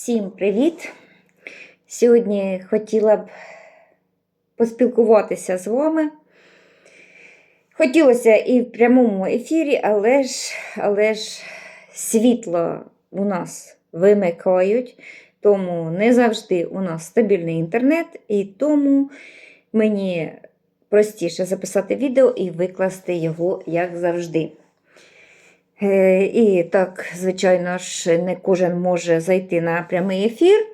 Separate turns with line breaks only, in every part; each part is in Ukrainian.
Всім привіт! Сьогодні хотіла б поспілкуватися з вами. Хотілося і в прямому ефірі, але ж, але ж світло у нас вимикають, тому не завжди у нас стабільний інтернет, і тому мені простіше записати відео і викласти його, як завжди. Е, І так, звичайно ж, не кожен може зайти на прямий ефір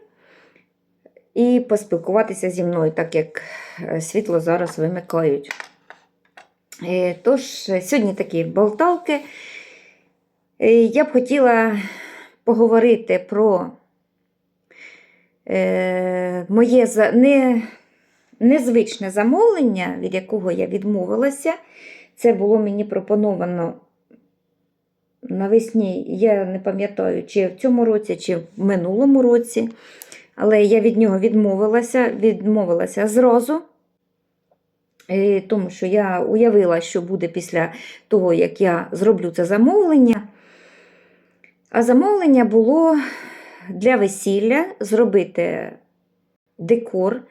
і поспілкуватися зі мною, так як е, світло зараз вимикають. Е, Тож, сьогодні такі болталки. Я б хотіла поговорити про моє не, незвичне замовлення, від якого я відмовилася. Це було мені пропоновано навесні, я не пам'ятаю, чи в цьому році, чи в минулому році, але я від нього відмовилася, відмовилася зразу, тому що я уявила, що буде після того, як я зроблю це замовлення. А замовлення було для весілля зробити декор,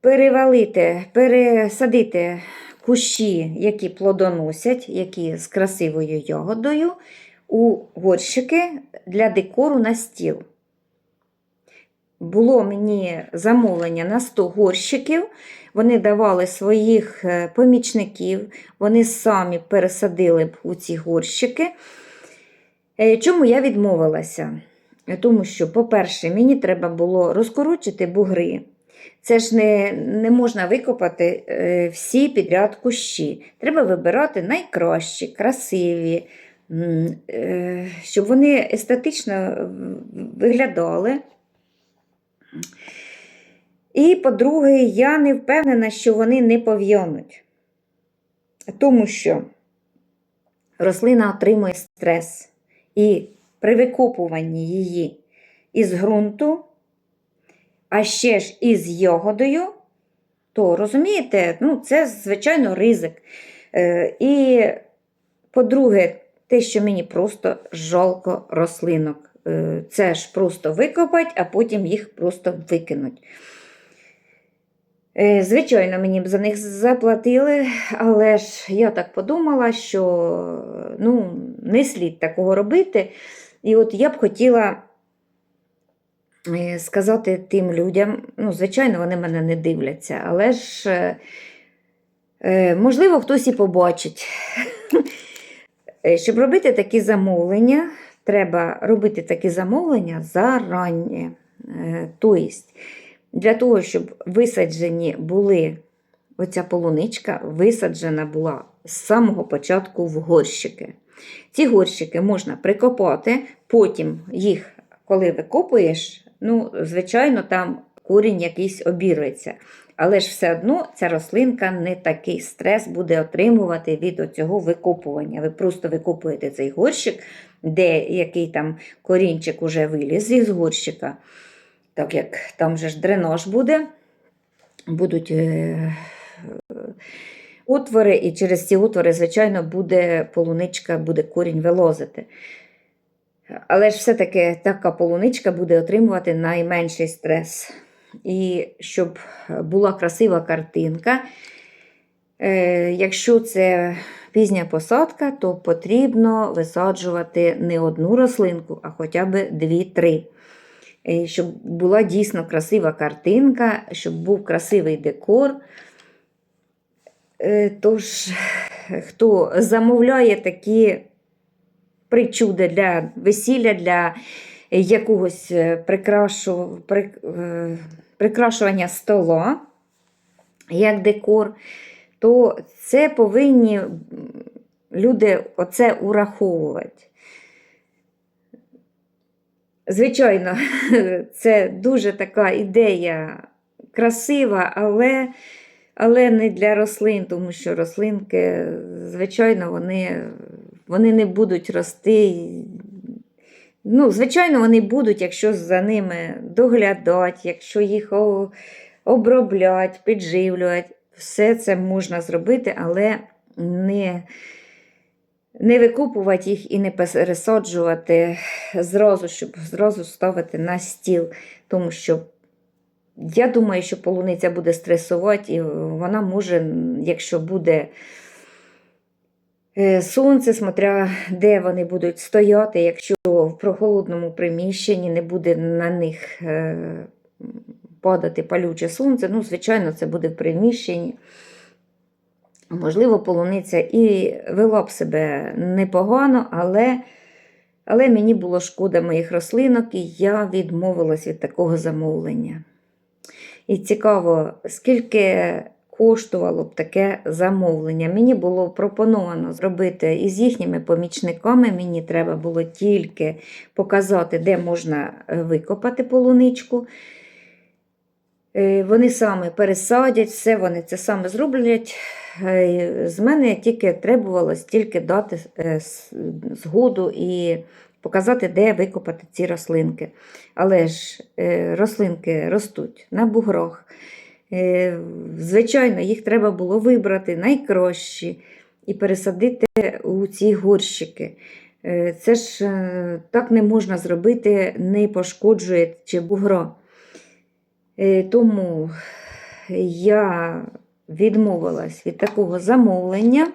перевалити, пересадити кущі, які плодоносять, які з красивою ягодою, у горщики для декору на стіл. Було мені замовлення на 100 горщиків. Вони давали своїх е, помічників, вони самі пересадили б у ці горщики. Е, Чому я відмовилася? Тому що, по-перше, мені треба було розкорочити бугри. Це ж не, не можна викопати е, всі підряд кущі. Треба вибирати найкращі, красиві, е, щоб вони естетично виглядали. І, по-друге, я не впевнена, що вони не пов'януть. Тому що рослина отримує стрес. І при викопуванні її із ґрунту, а ще ж із йогодою, то розумієте, ну, це, звичайно, ризик. Е, і, по-друге, те, що мені просто жалко рослинок. Е, Це ж просто викопать, а потім їх просто викинуть. Е, Звичайно, мені б за них заплатили, але ж я так подумала, що ну, не слід такого робити. І от я б хотіла сказати тим людям, ну, звичайно, вони мене не дивляться, але ж, е, е, можливо, хтось і побачить. Е, Щоб робити такі замовлення, треба робити такі замовлення зарані. Е, Тобто, для того, щоб висаджені були, оця полуничка висаджена була з самого початку в горщики. Ці горщики можна прикопати, потім їх, коли викопуєш, ну, звичайно, там корінь якийсь обірується. Але ж все одно ця рослинка не такий стрес буде отримувати від цього викопування. Ви просто викопуєте цей горщик, де який там корінчик уже виліз із горщика так як там же ж дренаж буде, будуть е, отвори, і через ці отвори, звичайно, буде полуничка, буде корінь вилозити. Але ж все-таки така полуничка буде отримувати найменший стрес. І щоб була красива картинка, е, якщо це пізня посадка, то потрібно висаджувати не одну рослинку, а хоча б 2-3 е, щоб була дійсно красива картинка, щоб був красивий декор. Е, Тож, хто замовляє такі причуди для весілля, для якогось е, прикрашу, при, е, прикрашування стола, як декор, то це повинні люди оце ураховувати. Звичайно, це дуже така ідея красива, але, але не для рослин, тому що рослинки, звичайно, вони, вони не будуть рости. Ну, звичайно, вони будуть, якщо за ними доглядати, якщо їх о- оброблять, підживлювати. Все це можна зробити, але не, не викупувати їх і не пересаджувати зразу, щоб зразу ставити на стіл. Тому що я думаю, що полуниця буде стресувати, і вона може, якщо буде сонце, смотря де вони будуть стояти, якщо в прохолодному приміщенні не буде на них е, падати палюче сонце, ну, звичайно, це буде в приміщенні. Можливо, полуниця і вела б себе непогано, але, але мені було шкода моїх рослинок, і я відмовилась від такого замовлення. І цікаво, скільки коштувало б таке замовлення. Мені було пропоновано зробити із їхніми помічниками. Мені треба було тільки показати, де можна е, викопати полуничку. Е, Вони саме пересадять, все вони це саме зроблять. Е, З мене тільки требувалось тільки дати згоду і показати, де викопати ці рослинки. Але ж рослинки ростуть на буграх. Е, Звичайно, їх треба було вибрати найкращі і пересадити у ці горщики. Е, Це ж е, так не можна зробити, не пошкоджуючи бугро. Е, Тому я відмовилась від такого замовлення.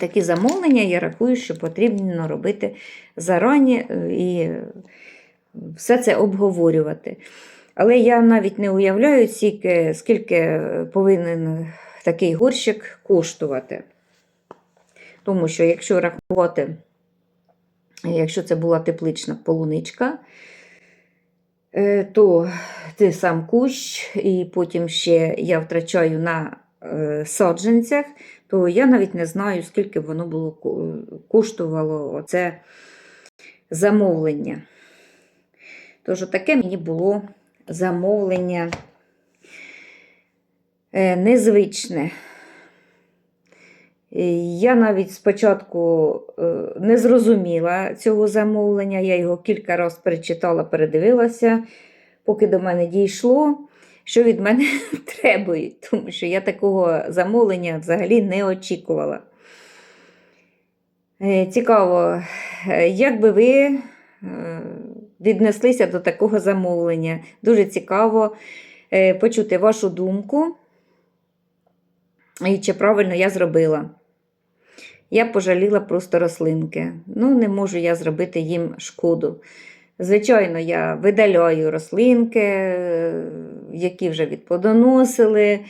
Такі замовлення я рахую, що потрібно робити зарані і все це обговорювати. Але я навіть не уявляю, скільки, скільки повинен такий горщик коштувати. Тому що, якщо рахувати, якщо це була теплична полуничка, е, то ти сам кущ, і потім ще я втрачаю на е, саджанцях, то я навіть не знаю, скільки воно було коштувало оце замовлення. Тож таке мені було замовлення е, незвичне. Я навіть спочатку е, не зрозуміла цього замовлення, я його кілька разів перечитала, передивилася, поки до мене дійшло, що від мене требують, тому що я такого замовлення взагалі не очікувала. Е, Цікаво, як би ви віднеслися до такого замовлення? Дуже цікаво е, почути вашу думку. І чи правильно я зробила. Я пожаліла просто рослинки. Ну, не можу я зробити їм шкоду. Звичайно, я видаляю рослинки, е, які вже відплодоносили.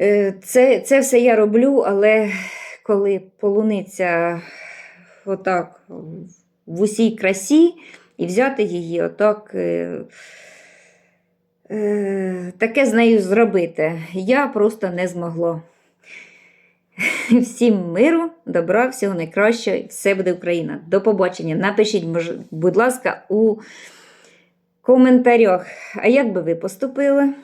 Е, Це, це все я роблю, але коли полуниця отак в усій красі, і взяти її отак. е, е, Таке з нею зробити я просто не змогла. Всім миру, добра, всього найкращого, все буде Україна. До побачення. Напишіть, будь ласка, у коментарях, а як би ви поступили?